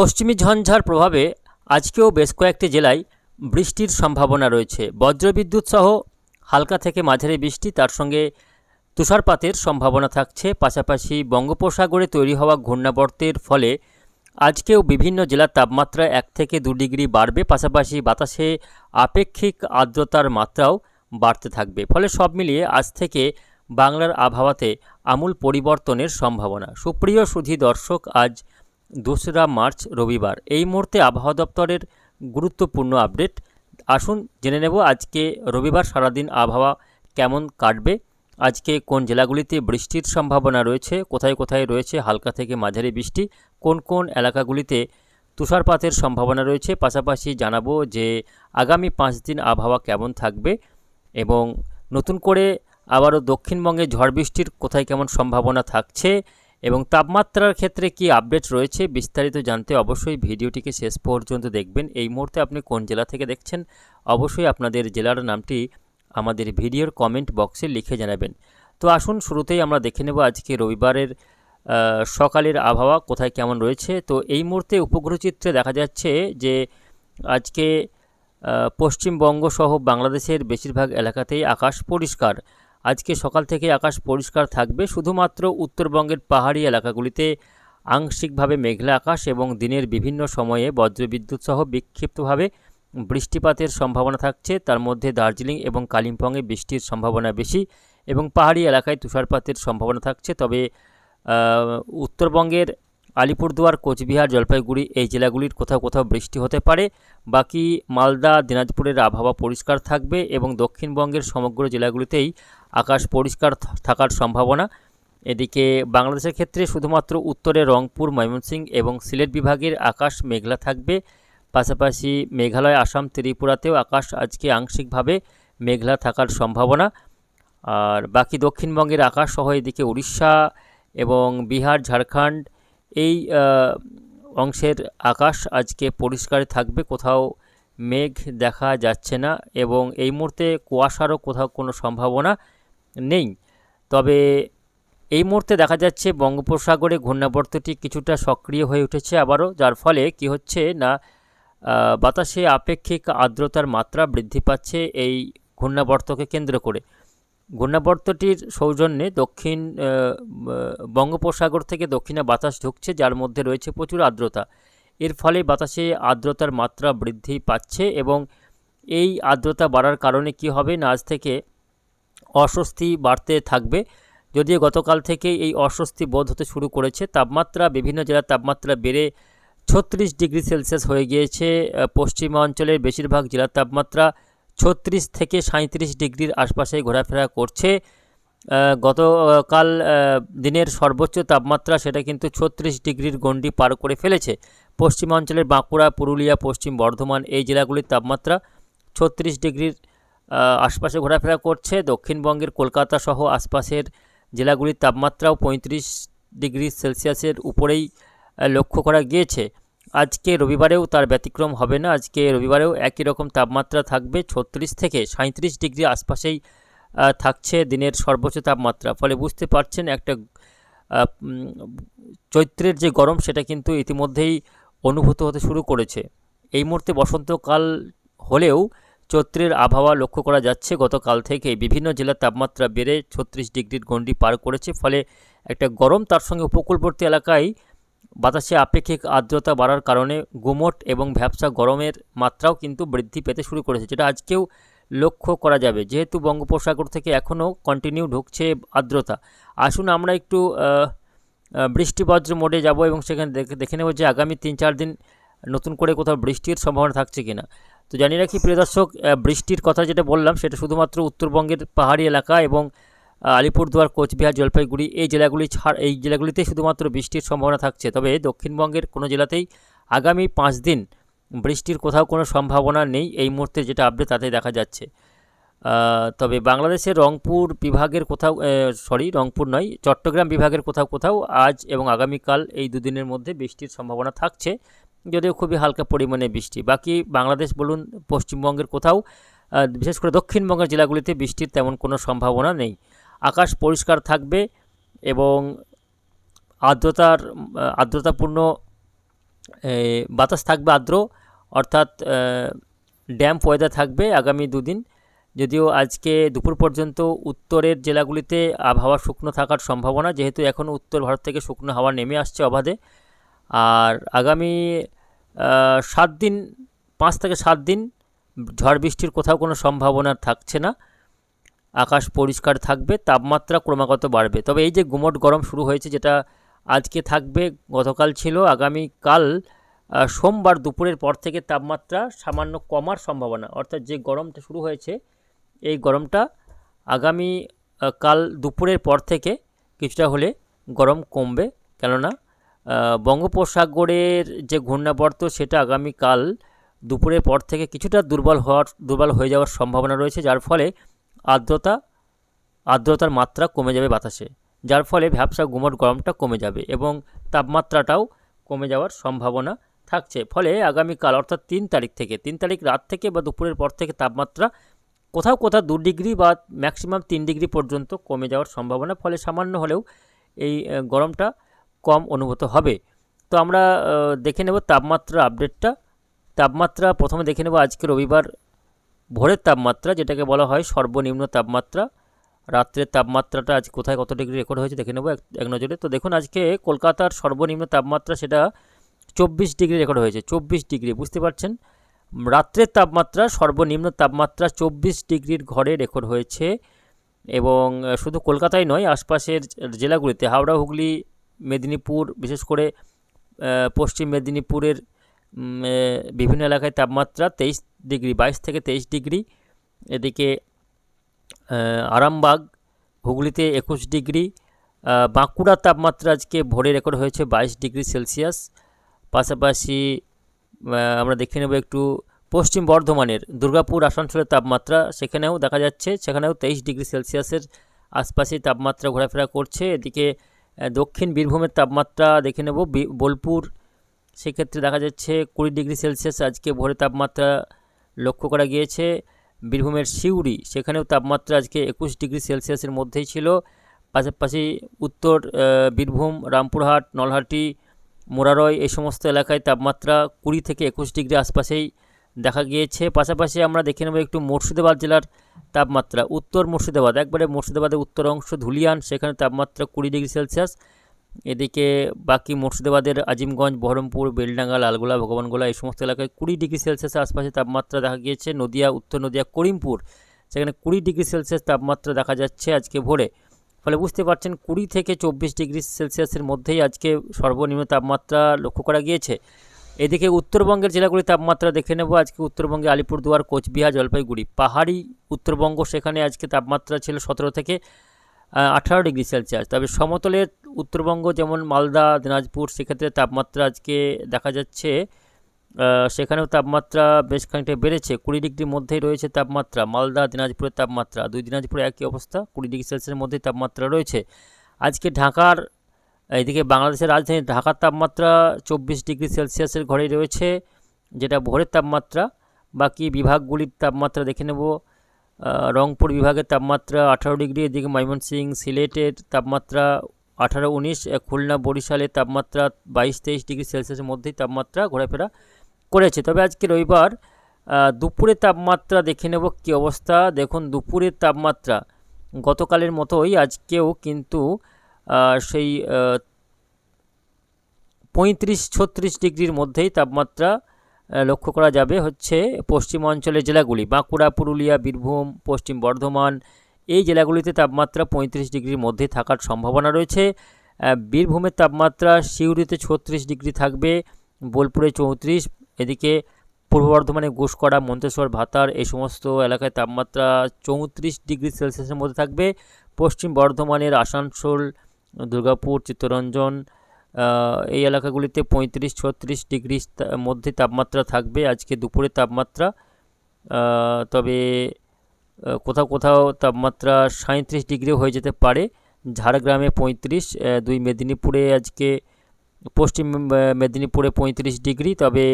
পশ্চিমী ঝঞ্ঝার প্রভাবে আজকেও বেশ কয়েকটি জেলায় বৃষ্টির সম্ভাবনা রয়েছে। বজ্রবিদ্যুৎ সহ হালকা থেকে মাঝারি বৃষ্টি, তার সঙ্গে তুষারপাতের সম্ভাবনা থাকছে। পাশাপাশি বঙ্গোপসাগরে তৈরি হওয়া ঘূর্ণাবর্তের ফলে আজকেও বিভিন্ন জেলার তাপমাত্রা এক থেকে দু ডিগ্রি বাড়বে। পাশাপাশি বাতাসে আপেক্ষিক আর্দ্রতার মাত্রাও বাড়তে থাকবে। ফলে সব মিলিয়ে আজ থেকে বাংলার আবহাওয়াতে আমূল পরিবর্তনের সম্ভাবনা। সুপ্রিয় সুধী দর্শক, আজ দোসরা মার্চ, রবিবার। এই মুহূর্তে আবহাওয়া দপ্তরের গুরুত্বপূর্ণ আপডেট। আসুন জেনে নেব আজকে রবিবার সারাদিন আবহাওয়া কেমন কাটবে। আজকে কোন জেলাগুলিতে বৃষ্টির সম্ভাবনা রয়েছে? কোথায় কোথায় রয়েছে? হালকা থেকে মাঝারি বৃষ্টি। কোন কোন এলাকাগুলিতে তুষারপাতের সম্ভাবনা রয়েছে? পাশাপাশি জানাব যে আগামী পাঁচ দিন আবহাওয়া কেমন থাকবে এবং নতুন করে আবারও দক্ষিণবঙ্গে ঝড় বৃষ্টির কোথায় কেমন সম্ভাবনা থাকছে? এবং তাপমাত্রার ক্ষেত্রে কি আপডেট রয়েছে বিস্তারিত জানতে অবশ্যই ভিডিওটিকে শেষ পর্যন্ত দেখবেন। এই মুহূর্তে আপনি কোন জেলা থেকে দেখছেন অবশ্যই আপনাদের জেলার নামটি আমাদের ভিডিওর কমেন্ট বক্সে লিখে জানাবেন। তো আসুন, শুরুতেই আমরা দেখে নেব আজকে রবিবারের সকালের আবহাওয়া কোথায় কেমন রয়েছে। তো এই মুহূর্তে উপগ্রহ চিত্রে দেখা যাচ্ছে যে আজকে পশ্চিমবঙ্গ সহ বাংলাদেশের বেশিরভাগ এলাকাতেই আকাশ পরিষ্কার। আজকে সকাল থেকে আকাশ পরিষ্কার থাকবে, শুধুমাত্র উত্তরবঙ্গের পাহাড়ি এলাকাগুলিতে। আংশিকভাবে মেঘলা আকাশ এবং দিনের বিভিন্ন সময়ে বজ্রবিদ্যুৎ সহ বিক্ষিপ্তভাবে বৃষ্টিপাতের সম্ভাবনা থাকছে। তার মধ্যে দার্জিলিং এবং কালিম্পংয়ে বৃষ্টির সম্ভাবনা বেশি এবং পাহাড়ি এলাকায় তুষারপাতের সম্ভাবনা থাকছে। তবে উত্তরবঙ্গের আলিপুরদুয়ার, কোচবিহার, জলপাইগুড়ি এই জেলাগুলির কোথাও কোথাও বৃষ্টি হতে পারে। বাকি মালদা, দিনাজপুরের আবহাওয়া পরিষ্কার থাকবে এবং দক্ষিণবঙ্গের সমগ্র জেলাগুলিতেই আকাশ পরিষ্কার থাকার সম্ভাবনা। এদিকে বাংলাদেশের ক্ষেত্রে শুধুমাত্র উত্তরে রংপুর, ময়মনসিংহ এবং সিলেট বিভাগের আকাশ মেঘলা থাকবে। পাশাপাশি মেঘালয়, আসাম, ত্রিপুরাতেও আকাশ আজকে আংশিকভাবে মেঘলা থাকার সম্ভাবনা। আর বাকি দক্ষিণবঙ্গের আকাশ সহ এদিকে উড়িষ্যা এবং বিহার, ঝাড়খণ্ড এই অংশের আকাশ আজকে পরিষ্কার থাকবে, কোথাও মেঘ দেখা যাচ্ছে না এবং এই মুহূর্তে কুয়াশারও কোথাও কোনো সম্ভাবনা নেই। তবে এই মুহূর্তে দেখা যাচ্ছে বঙ্গোপসাগরে ঘূর্ণাবর্তটি কিছুটা সক্রিয় হয়ে উঠেছে আবারও, যার ফলে কি হচ্ছে না বাতাসে আপেক্ষিক আর্দ্রতার মাত্রা বৃদ্ধি পাচ্ছে এই ঘূর্ণাবর্তকে কেন্দ্র করে। ঘূর্ণাবর্তটির সৌজন্যে দক্ষিণ বঙ্গোপসাগর থেকে দক্ষিণে বাতাস ঢুকছে, যার মধ্যে রয়েছে প্রচুর আর্দ্রতা। এর ফলে বাতাসে আর্দ্রতার মাত্রা বৃদ্ধি পাচ্ছে এবং এই আর্দ্রতা বাড়ার কারণে কি হবে না, আজ থেকে অস্বস্তি বাড়তে থাকবে। যদিও গতকাল থেকে এই অস্বস্তি বোধ হতে শুরু করেছে, তাপমাত্রা বিভিন্ন জেলার তাপমাত্রা বেড়ে ছত্রিশ ডিগ্রি সেলসিয়াস হয়ে গিয়েছে। পশ্চিমাঞ্চলের বেশিরভাগ জেলার তাপমাত্রা ছত্রিশ থেকে সাঁত্রিশ ডিগ্রির আশপাশে ঘোরাফেরা করছে। গতকাল দিনের সর্বোচ্চ তাপমাত্রা সেটা কিন্তু ছত্রিশ ডিগ্রির গণ্ডি পার করে ফেলেছে। পশ্চিমাঞ্চলের বাঁকুড়া, পুরুলিয়া, পশ্চিম বর্ধমান এই জেলাগুলির তাপমাত্রা ছত্রিশ ডিগ্রির আশপাশে ঘোরাফেরা করছে। দক্ষিণবঙ্গের কলকাতা সহ আশপাশের জেলাগুলির তাপমাত্রাও পঁয়ত্রিশ ডিগ্রি সেলসিয়াসের উপরেই লক্ষ্য করা গিয়েছে। আজকে রবিবারেও তার ব্যতিক্রম হবে না। আজকে রবিবারেও একই রকম তাপমাত্রা থাকবে, ছত্রিশ থেকে সাঁত্রিশ ডিগ্রি আশপাশেই থাকছে দিনের সর্বোচ্চ তাপমাত্রা। ফলে বুঝতে পারছেন একটা চৈত্রের যে গরম সেটা কিন্তু ইতিমধ্যেই অনুভূত হতে শুরু করেছে। এই মুহূর্তে বসন্তকাল হলেও চৈত্রের আবহাওয়া লক্ষ্য করা যাচ্ছে। গতকাল থেকে বিভিন্ন জেলার তাপমাত্রা বেড়ে ছত্রিশ ডিগ্রির গণ্ডি পার করেছে। ফলে একটা গরম তার সঙ্গে উপকূলবর্তী এলাকায় বাতাসে আপেক্ষিক আর্দ্রতা বাড়ার কারণে গুমট এবং ভ্যাবসা গরমের মাত্রাও কিন্তু বৃদ্ধি পেতে শুরু করেছে, যেটা আজকেও লক্ষ্য করা যাবে। যেহেতু বঙ্গোপসাগর থেকে এখনও কন্টিনিউ ঢুকছে আর্দ্রতা। আসুন আমরা একটু বৃষ্টিবজ্র মোডে যাব এবং সেখানে দেখে নেব যে আগামী তিন চার দিন নতুন করে কোথাও বৃষ্টির সম্ভাবনা থাকছে কিনা। তো জানি রাখি প্রিয় দর্শক বৃষ্টির কথা যেটা বললাম, সেটা শুধুমাত্র উত্তরবঙ্গের পাহাড়ি এলাকা এবং আলিপুরদুয়ার, কোচবিহার, জলপাইগুড়ি এই জেলাগুলি ছাড় এই জেলাগুলিতে শুধুমাত্র বৃষ্টির সম্ভাবনা থাকছে। তবে দক্ষিণবঙ্গের কোনো জেলাতেই আগামী পাঁচ দিন বৃষ্টির কোথাও কোনো সম্ভাবনা নেই। এই মুহূর্তে যেটা আপডেট তাতে দেখা যাচ্ছে। তবে বাংলাদেশের রংপুর বিভাগের কোথাও সরি রংপুর নয়, চট্টগ্রাম বিভাগের কোথাও কোথাও আজ এবং আগামীকাল এই দুদিনের মধ্যে বৃষ্টির সম্ভাবনা থাকছে। যদিও খুবই হালকা পরিমাণে বৃষ্টি। বাকি বাংলাদেশ বলুন, পশ্চিমবঙ্গের কোথাও বিশেষ করে দক্ষিণবঙ্গের জেলাগুলিতে বৃষ্টির তেমন কোনো সম্ভাবনা নেই। আকাশ পরিষ্কার থাকবে এবং আর্দ্রতার, আর্দ্রতাপূর্ণ বাতাস থাকবে আর্দ্র, অর্থাৎ ড্যাম্প ওয়েদার থাকবে আগামী দুদিন। যদিও আজকে দুপুর পর্যন্ত উত্তরের জেলাগুলিতে আবহাওয়া শুকনো থাকার সম্ভাবনা, যেহেতু এখন উত্তর ভারত থেকে শুকনো হাওয়া নেমে আসছে অবাধে। আর আগামী সাত দিন, পাঁচ থেকে সাত দিন ঝড় বৃষ্টির কোথাও কোনো সম্ভাবনা থাকছে না। আকাশ পরিষ্কার থাকবে, তাপমাত্রা ক্রমাগত বাড়বে। তবে এই যে গুমট গরম শুরু হয়েছে, যেটা আজকে থাকবে, গতকাল ছিল, আগামীকাল সোমবার দুপুরের পর থেকে তাপমাত্রা সামান্য কমার সম্ভাবনা। অর্থাৎ যে গরমটা শুরু হয়েছে, এই গরমটা আগামী কাল দুপুরের পর থেকে কিছুটা হলে গরম কমবে। কেননা বঙ্গোপসাগরের যে ঘূর্ণাবর্ত, সেটা আগামীকাল দুপুরের পর থেকে কিছুটা দুর্বল হওয়ার, দুর্বল হয়ে যাওয়ার সম্ভাবনা রয়েছে, যার ফলে আর্দ্রতা, আর্দ্রতার মাত্রা কমে যাবে বাতাসে, যার ফলে ভ্যাবসা গুমট গরমটা কমে যাবে এবং তাপমাত্রাটাও কমে যাওয়ার সম্ভাবনা থাকছে। ফলে আগামীকাল অর্থাৎ তিন তারিখ থেকে, তিন তারিখ রাত থেকে বা দুপুরের পর থেকে তাপমাত্রা কোথাও কোথাও দু ডিগ্রি বা ম্যাক্সিমাম তিন ডিগ্রি পর্যন্ত কমে যাওয়ার সম্ভাবনা, ফলে সামান্য হলেও এই গরমটা কম অনুভূত হবে। তো আমরা দেখে নেব তাপমাত্রা আপডেটটা। তাপমাত্রা প্রথমে দেখে নেব আজকে রবিবার ভোরের তাপমাত্রা, যেটাকে বলা হয় সর্বনিম্ন তাপমাত্রা, রাত্রের তাপমাত্রাটা আজ কোথায় কত ডিগ্রি রেকর্ড হয়েছে দেখে নেব এক- নজরে। তো দেখুন, আজকে কলকাতার সর্বনিম্ন তাপমাত্রা সেটা চব্বিশ ডিগ্রি রেকর্ড হয়েছে, চব্বিশ ডিগ্রি, বুঝতে পারছেন? রাত্রের তাপমাত্রা, সর্বনিম্ন তাপমাত্রা চব্বিশ ডিগ্রির ঘরে রেকর্ড হয়েছে এবং শুধু কলকাতায় নয়, আশপাশের জেলাগুলিতে, হাওড়া, হুগলি, মেদিনীপুর, বিশেষ করে পশ্চিম মেদিনীপুরের বিভিন্ন এলাকায় তাপমাত্রা তেইশ ডিগ্রি, বাইশ থেকে তেইশ ডিগ্রি, এদিকে আরামবাগ, হুগলিতে একুশ ডিগ্রি বাঁকুড়ার তাপমাত্রা আজকে ভোরে রেকর্ড হয়েছে বাইশ ডিগ্রি সেলসিয়াস। পাশাপাশি আমরা দেখে নেব একটু পশ্চিম বর্ধমানের, দুর্গাপুর, আসানসোলের তাপমাত্রা, সেখানেও দেখা যাচ্ছে, সেখানেও তেইশ ডিগ্রি সেলসিয়াসের আশপাশেই তাপমাত্রা ঘোরাফেরা করছে। এদিকে দক্ষিণ বীরভূমের তাপমাত্রা দেখে নেব বোলপুর সেক্ষেত্রে দেখা যাচ্ছে কুড়ি ডিগ্রি সেলসিয়াস আজকে ভোরে তাপমাত্রা লক্ষ্য করা গিয়েছে। বীরভূমের সিউড়ি, সেখানেও তাপমাত্রা আজকে একুশ ডিগ্রি সেলসিয়াসের মধ্যেই ছিল। পাশাপাশি উত্তর বীরভূম, রামপুরহাট, নলহাটি মোরারয় এই সমস্ত এলাকায় তাপমাত্রা কুড়ি থেকে একুশ ডিগ্রি আশপাশেই দেখা গিয়েছে। পাশাপাশি আমরা দেখে নেব একটু মুর্শিদাবাদ জেলার তাপমাত্রা। উত্তর মুর্শিদাবাদ, একবারে মুর্শিদাবাদের উত্তর অংশ ধুলিয়ান, সেখানে তাপমাত্রা কুড়ি ডিগ্রি সেলসিয়াস। এদিকে বাকি মুর্শিদাবাদের আজিমগঞ্জ, বহরমপুর, বেলডাঙ্গা, লালগোলা, ভগবানগোলা এই সমস্ত এলাকায় কুড়ি ডিগ্রি সেলসিয়াসের আশপাশে তাপমাত্রা দেখা গিয়েছে। নদিয়া, উত্তর নদিয়া, করিমপুর সেখানে কুড়ি ডিগ্রি সেলসিয়াস তাপমাত্রা দেখা যাচ্ছে আজকে ভোরে। ফলে বুঝতে পারছেন কুড়ি থেকে চব্বিশ ডিগ্রি সেলসিয়াসের মধ্যেই আজকে সর্বনিম্ন তাপমাত্রা লক্ষ্য করা গিয়েছে। এদিকে উত্তরবঙ্গের জেলাগুলির তাপমাত্রা দেখে নেব। আজকে উত্তরবঙ্গে আলিপুরদুয়ার, কোচবিহার, জলপাইগুড়ি, পাহাড়ি উত্তরবঙ্গ সেখানে আজকে তাপমাত্রা ছিল সতেরো থেকে আঠারো ডিগ্রি সেলসিয়াস। তবে সমতলের উত্তরবঙ্গ যেমন মালদা, দিনাজপুর, সেক্ষেত্রে তাপমাত্রা আজকে দেখা যাচ্ছে সেখানেও তাপমাত্রা বেশ খানিকটা বেড়েছে। কুড়ি ডিগ্রির মধ্যেই রয়েছে তাপমাত্রা। মালদা, দিনাজপুরের তাপমাত্রা। দুই দিনাজপুরে একই অবস্থা, কুড়ি ডিগ্রি সেলসিয়াসের মধ্যেই তাপমাত্রা রয়েছে। আজকে ঢাকার, এদিকে বাংলাদেশের রাজধানী ঢাকার তাপমাত্রা চব্বিশ ডিগ্রি সেলসিয়াসের ঘরেই রয়েছে, যেটা ভোরের তাপমাত্রা। বাকি বিভাগগুলির তাপমাত্রা দেখে নেব। রংপুর বিভাগের তাপমাত্রা আঠারো ডিগ্রি, এদিকে ময়মনসিংহ সিলেটের তাপমাত্রা আঠারো উনিশ খুলনা বরিশালের তাপমাত্রা বাইশ তেইশ ডিগ্রি সেলসিয়াসের মধ্যেই তাপমাত্রা ঘোরাফেরা করেছে। তবে আজকে রবিবার দুপুরের তাপমাত্রা দেখে নেব কী অবস্থা। দেখুন, দুপুরের তাপমাত্রা গতকালের মতোই, আজকেও কিন্তু সেই পঁয়ত্রিশ ছত্রিশ ডিগ্রির মধ্যেই তাপমাত্রা লক্ষ্য করা যাবে হচ্ছে পশ্চিম অঞ্চলের জেলাগুলি, বাঁকুড়া, পুরুলিয়া, বীরভূম, পশ্চিম বর্ধমান, এই জেলাগুলিতে তাপমাত্রা পঁয়ত্রিশ ডিগ্রির মধ্যে থাকার সম্ভাবনা রয়েছে। বীরভূমের তাপমাত্রা সিউড়িতে ছত্রিশ ডিগ্রি থাকবে, বোলপুরে চৌত্রিশ, এদিকে পূর্ব বর্ধমানে ঘুষকরা মন্তেশ্বর, ভাতার এই সমস্ত এলাকায় তাপমাত্রা চৌত্রিশ ডিগ্রি সেলসিয়াসের মধ্যে থাকবে। পশ্চিম বর্ধমানের আসানসোল, দুর্গাপুর, চিত্তরঞ্জন এই এলাকাগুলিতে পঁয়ত্রিশ, ছত্রিশ ডিগ্রি মধ্যে তাপমাত্রা থাকবে। আজকে দুপুরে তাপমাত্রা তবে কোথাও কোথাও তাপমাত্রা সাঁত্রিশ ডিগ্রিও হয়ে যেতে পারে। ঝাড়গ্রামে পঁয়ত্রিশ দুই মেদিনীপুরে আজকে, পশ্চিম মেদিনীপুরে পঁয়ত্রিশ ডিগ্রি, তবে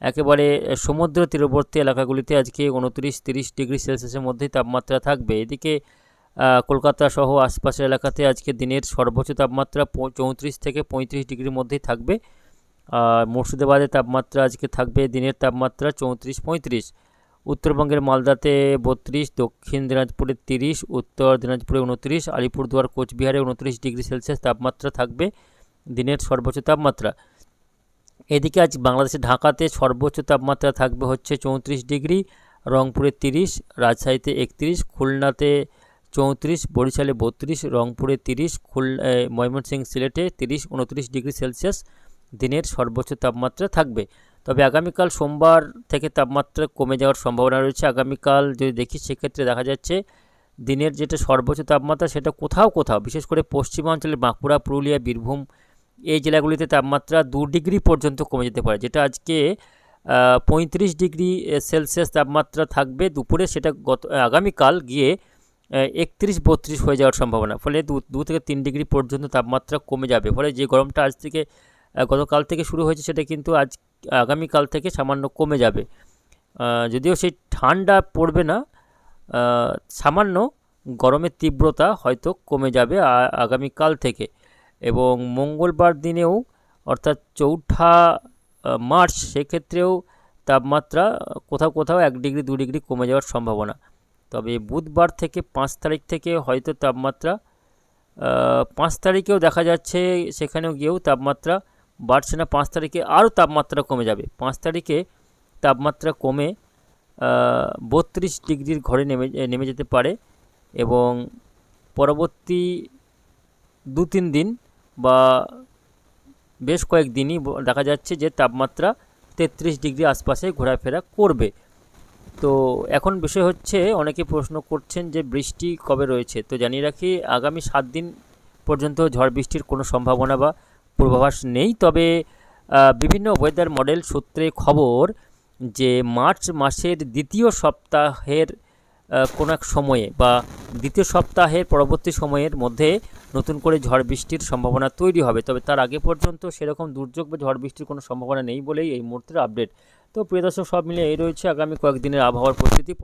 একেবারে সমুদ্র তীরবর্তী এলাকাগুলিতে আজকে উনত্রিশ, তিরিশ ডিগ্রি সেলসিয়াসের মধ্যেই তাপমাত্রা থাকবে। এদিকে কলকাতা সহ আশপাশের এলাকাতে আজকে দিনের সর্বোচ্চ তাপমাত্রা চৌত্রিশ থেকে পঁয়ত্রিশ ডিগ্রির মধ্যেই থাকবে। আর মুর্শিদাবাদে তাপমাত্রা আজকে থাকবে দিনের তাপমাত্রা চৌত্রিশ পঁয়ত্রিশ। উত্তরবঙ্গের মালদাতে বত্রিশ, দক্ষিণ দিনাজপুরে তিরিশ, উত্তর দিনাজপুরে উনত্রিশ, আলিপুরদুয়ার, কোচবিহারে উনত্রিশ ডিগ্রি সেলসিয়াস তাপমাত্রা থাকবে দিনের সর্বোচ্চ তাপমাত্রা। এদিকে আজ বাংলাদেশের ঢাকাতে সর্বোচ্চ তাপমাত্রা থাকবে হচ্ছে চৌত্রিশ ডিগ্রি, রংপুরে তিরিশ, রাজশাহীতে একত্রিশ, খুলনাতে চৌত্রিশ বরিশালে বত্রিশ রংপুরে তিরিশ খুল এ, ময়মনসিংহ সিলেটে তিরিশ উনত্রিশ ডিগ্রি সেলসিয়াস। দিনের সর্বোচ্চ তাপমাত্রা থাকবে। তবে আগামীকাল সোমবার থেকে তাপমাত্রা কমে যাওয়ার সম্ভাবনা রয়েছে। আগামীকাল যদি দেখি সেক্ষেত্রে দেখা যাচ্ছে দিনের যেটা সর্বোচ্চ তাপমাত্রা সেটা কোথাও কোথাও বিশেষ করে পশ্চিমাঞ্চলের বাঁকুড়া পুরুলিয়া বীরভূম এই জেলাগুলিতে তাপমাত্রা দু ডিগ্রি পর্যন্ত কমে যেতে পারে যেটা আজকে পঁয়ত্রিশ ডিগ্রি সেলসিয়াস তাপমাত্রা থাকবে। দুপুরে সেটা গত আগামীকাল গিয়ে একত্রিশ বত্রিশ হয়ে যাওয়ার সম্ভাবনা। ফলে দু থেকে তিন ডিগ্রি পর্যন্ত তাপমাত্রা কমে যাবে। ফলে যে গরমটা আজ থেকে গতকাল থেকে শুরু হয়েছে সেটা কিন্তু আজ, আগামীকাল থেকে সামান্য কমে যাবে। যদিও সেই ঠান্ডা পড়বে না সামান্য গরমের তীব্রতা হয়তো কমে যাবে আগামীকাল থেকে। এবং মঙ্গলবার দিনেও, অর্থাৎ চৌঠা মার্চ, সেক্ষেত্রেও তাপমাত্রা কোথাও কোথাও এক ডিগ্রি, দু ডিগ্রি কমে যাওয়ার সম্ভাবনা। তবে বুধবার থেকে পাঁচ তারিখ থেকে হয়তো তাপমাত্রা পাঁচ তারিখেও দেখা যাচ্ছে সেখানেও গিয়েও তাপমাত্রা বাড়ছে না। পাঁচ তারিখে আরও তাপমাত্রা কমে যাবে। পাঁচ তারিখে তাপমাত্রা কমে বত্রিশ ডিগ্রির ঘরে নেমে নেমে যেতে পারে এবং পরবর্তী দু তিন দিন বা বেশ কয়েকদিনই ব- দেখা যাচ্ছে যে তাপমাত্রা তেত্রিশ ডিগ্রি আশপাশে ঘোরাফেরা করবে। তো এখন বিষয় হচ্ছে, অনেকে প্রশ্ন করছেন যে বৃষ্টি কবে রয়েছে? তো জানিয়ে রাখি, আগামী সাত দিন পর্যন্ত ঝড় বৃষ্টির কোনো সম্ভাবনা বা পূর্বাভাস নেই। তবে বিভিন্ন ওয়েদার মডেল সূত্রে খবর যে মার্চ মাসের দ্বিতীয় সপ্তাহের কোনো এক সময়ে বা দ্বিতীয় সপ্তাহের পরবর্তী সময়ের মধ্যে নতুন করে ঝড় বৃষ্টির সম্ভাবনা তৈরি হবে। তবে তার আগে পর্যন্ত সেরকম দুর্যোগ বা ঝড় বৃষ্টির কোনো সম্ভাবনা নেই বলেই এই মুহূর্তের আপডেট তো প্রিয় দর্শক সব মিলিয়ে এই রয়েছে আগামী কয়েকদিনের আবহাওয়ার পরিস্থিতি।